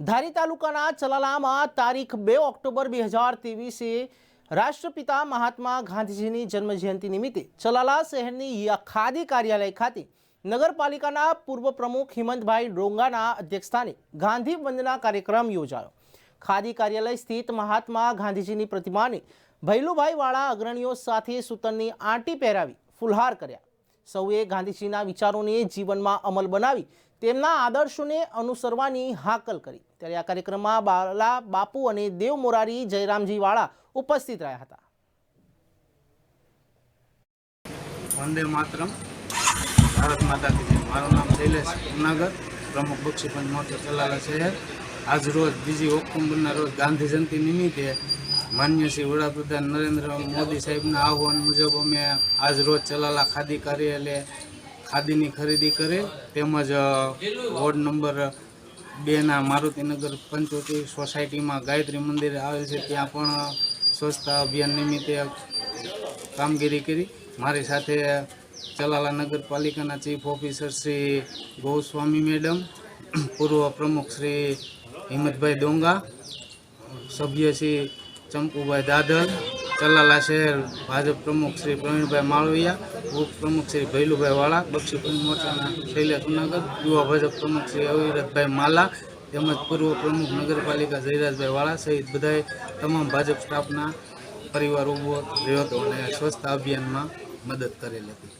ધારી તાલુકાના ચલાલામાં તારીખ બે ઓક્ટોબર બે હજાર ત્રેવીસે રાષ્ટ્રપિતા મહાત્મા ગાંધીજીની જન્મજયંતિ નિમિત્તે ચલાલા શહેરની ખાદી કાર્યાલય ખાતે નગરપાલિકાના પૂર્વ પ્રમુખ હિમંતભાઈ ડોંગાના અધ્યક્ષસ્થાને ગાંધી વંદના કાર્યક્રમ યોજાયો. ખાદી કાર્યાલય સ્થિત મહાત્મા ગાંધીજીની પ્રતિમાને ભૈલુભાઈ વાળા અગ્રણીઓ સાથે સૂતરની આંટી પહેરાવી ફુલહાર કર્યા. સૌએ ગાંધીજીના વિચારોને જીવનમાં અમલ બનાવી, તેમના આદર્શોને અનુસરવાની હાકલ કરી. ત્યારે આ કાર્યક્રમમાં બાલા બાપુ અને દેવ મોરારી જયરામજી વાળા ઉપસ્થિત રહ્યા હતા. વંદે માતરમ. ભારત માતા મારું નામ શૈલેષ ઉનાગર. પ્રમુખ બક્ષીપંચ મોરચો ચલાલા શહેર આજ રોજ બીજી ઓક્ટોબરના રોજ ગાંધી જયંતિ નિમિત્તે માન્ય શ્રી વડાપ્રધાન નરેન્દ્ર મોદી સાહેબના આહવાન મુજબ અમે આજ રોજ ચલાલા ખાદી કાર્યાલય ખાદીની ખરીદી કરી તેમજ વોર્ડ નંબર બેના મારુતિનગર પંચોતેર સોસાયટીમાં ગાયત્રી મંદિર આવેલ છે, ત્યાં પણ સ્વચ્છતા અભિયાન નિમિત્તે કામગીરી કરી. મારી સાથે ચલાલા નગરપાલિકાના chief officer Shri Goswami madam, પૂર્વ પ્રમુખ શ્રી હિંમતભાઈ ડોંગા, સભ્ય શ્રી ચંપુભાઈ દાદલ ચલાલા શહેર ભાજપ પ્રમુખ શ્રી પ્રવીણભાઈ માળવિયા ઉપપ્રમુખ શ્રી ભૈલુભાઈ વાળા બક્ષીપંચ મોરચાના શૈલેષ ઉનાગર યુવા ભાજપ પ્રમુખ શ્રી અવિરતભાઈ માલા, તેમજ પૂર્વ પ્રમુખ નગરપાલિકા જયરાજભાઈ વાળા સહિત બધાએ તમામ ભાજપ સ્ટાફના પરિવાર ઊભો રહ્યો હતો અને સ્વચ્છતા અભિયાનમાં મદદ કરેલી હતી.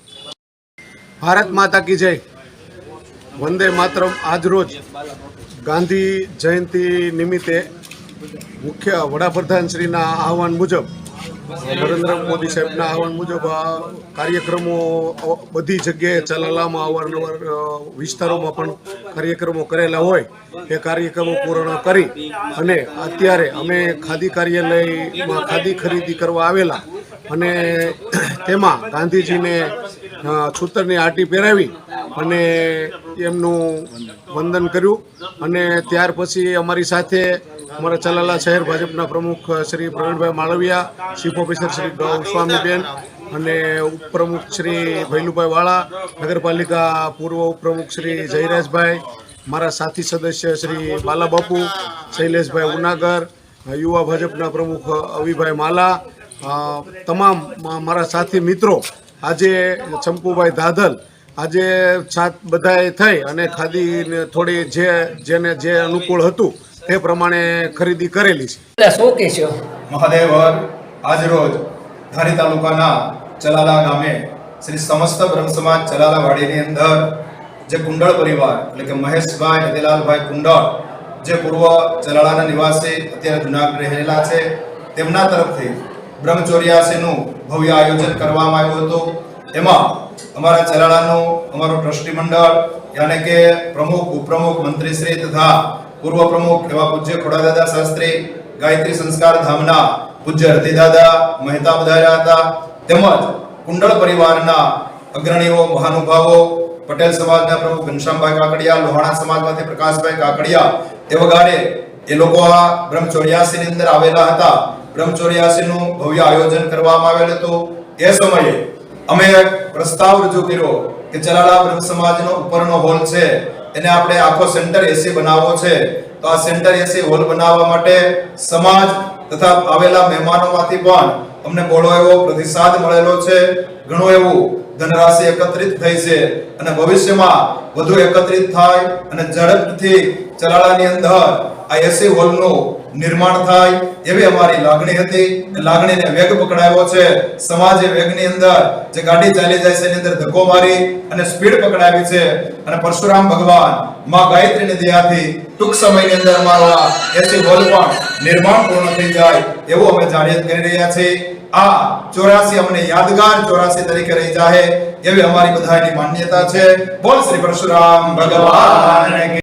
ભારત માતા કી જય. વંદે માતરમ આજરોજ ગાંધી જયંતિ નિમિત્તે મુખ્ય વડાપ્રધાન શ્રીના આહવાન મુજબ, નરેન્દ્ર મોદી સાહેબના આહવાન મુજબ આ કાર્યક્રમો બધી જગ્યાએ ચલાલામાં અવારનવાર વિસ્તારોમાં પણ કાર્યક્રમો કરેલા હોય, એ કાર્યક્રમો પૂર્ણ કરી અને અત્યારે અમે ખાદી કાર્યાલયમાં ખાદી ખરીદી કરવા આવેલા અને તેમાં ગાંધીજીને છૂતરની આટી પહેરાવી અને એમનું વંદન કર્યું અને ત્યાર પછી અમારી સાથે અમારા ચલાલા શહેર ભાજપના પ્રમુખ શ્રી પ્રવીણભાઈ માળવિયા ચીફ ઓફિસર શ્રી ગૌસ્વામીબેન અને ઉપપ્રમુખ શ્રી ભૈલુભાઈ વાળા, નગરપાલિકા પૂર્વ ઉપપ્રમુખ શ્રી જયરાજભાઈ, મારા સાથી સદસ્ય શ્રી બાલાબાપુ, શૈલેષભાઈ ઉનાગર, યુવા ભાજપના પ્રમુખ અવિભાઈ માલા તમામ મારા સાથી મિત્રો, આજે ચંપુભાઈ ધાધલ, આજે સાત બધાએ થઈ અને ખાદી થોડી જે, જેને જે અનુકૂળ હતું તે પ્રમાણે ખરીદી કરેલી છે. મહાદેવ શોખી છે? મહાદેવ આજરોજ ધારી તાલુકાના ચલાલા ગામે શ્રી સમસ્ત બ્રહ્મ સમાજ ચલાલા વાડીની અંદર જે કુંડળ પરિવાર એટલે કે મહેશભાઈ રતિલાલભાઈ કુંડળ જે પૂર્વ ચલાલાના નિવાસી અત્યારે જુનાગઢ રહેલા છે તેમના તરફથી બ્રહ્મચોર્યાસીનું ભવ્ય આયોજન કરવામાં આવ્યું હતું. એમાં અમારા ચલાળાનું અમારું ટ્રસ્ટી મંડળ યાને કે પ્રમુખ ઉપપ્રમુખ મંત્રીશ્રી તથા પૂર્વ પ્રમુખ એવા પૂજ્ય ખોડાદાદા શાસ્ત્રી, ગાયત્રી સંસ્કાર ધામના પૂજ્ય હરતીદાદા મહેતા પધાર્યા હતા, તેમજ કુંડળ પરિવારના અગ્રણીઓ, મહાનુભાવો, પટેલ સમાજના પ્રમુખ ઘનશ્યામભાઈ કાકડિયા, લોહાણા સમાજમાંથી પ્રકાશભાઈ કાકડિયા એ વગારે એ લોકો આ બ્રહ્મચોર્યાસી ની અંદર આવેલા હતા. બ્રહ્મચોર્યાસી નું ભવ્ય આયોજન કરવામાં આવેલ હતું. એ સમયે અમે પ્રસ્તાવ રજૂ કર્યો કે ચલાલા બ્રહ્મ સમાજનો ઉપરનો હોલ છે. એને આપણે આખો સેન્ટર એસી બનાવવો છે. તો આ સેન્ટર એસી હોલ બનાવવા માટે સમાજ તથા આવેલા મહેમાનોમાંથી પણ અમને બહોળો એવો પ્રતિસાદ મળેલો છે. ઘણું એવું ધનરાશિ એકત્રિત થઈ છે અને ભવિષ્યમાં વધુ એકત્રિત થાય અને ઝડપથી ચલાલાની અંદર આ એસી હોલનું નિર્માણ થાય એવી અમારી લાગણી હતી. લાગણીને વેગ પકડાયો છે. સમાજે વેગની અંદર જે ગાડી ચાલી જાય છે એની અંદર ધક્કો મારી અને સ્પીડ પકડાવી છે. અને પરશુરામ ભગવાન, માં ગાયત્રીની દયાથી ટૂંક સમયની અંદર અમારો આ એસી હોલ પણ નિર્માણ પૂર્ણ થઈ જાય એવું અમે જાહેરાત કરી રહ્યા છીએ. આ ચોરાસી અમને યાદગાર ચોરાસી તરીકે રહી જાહે એવી અમારી બધાની માન્યતા છે. બોલ શ્રી પરશુરામ ભગવાન.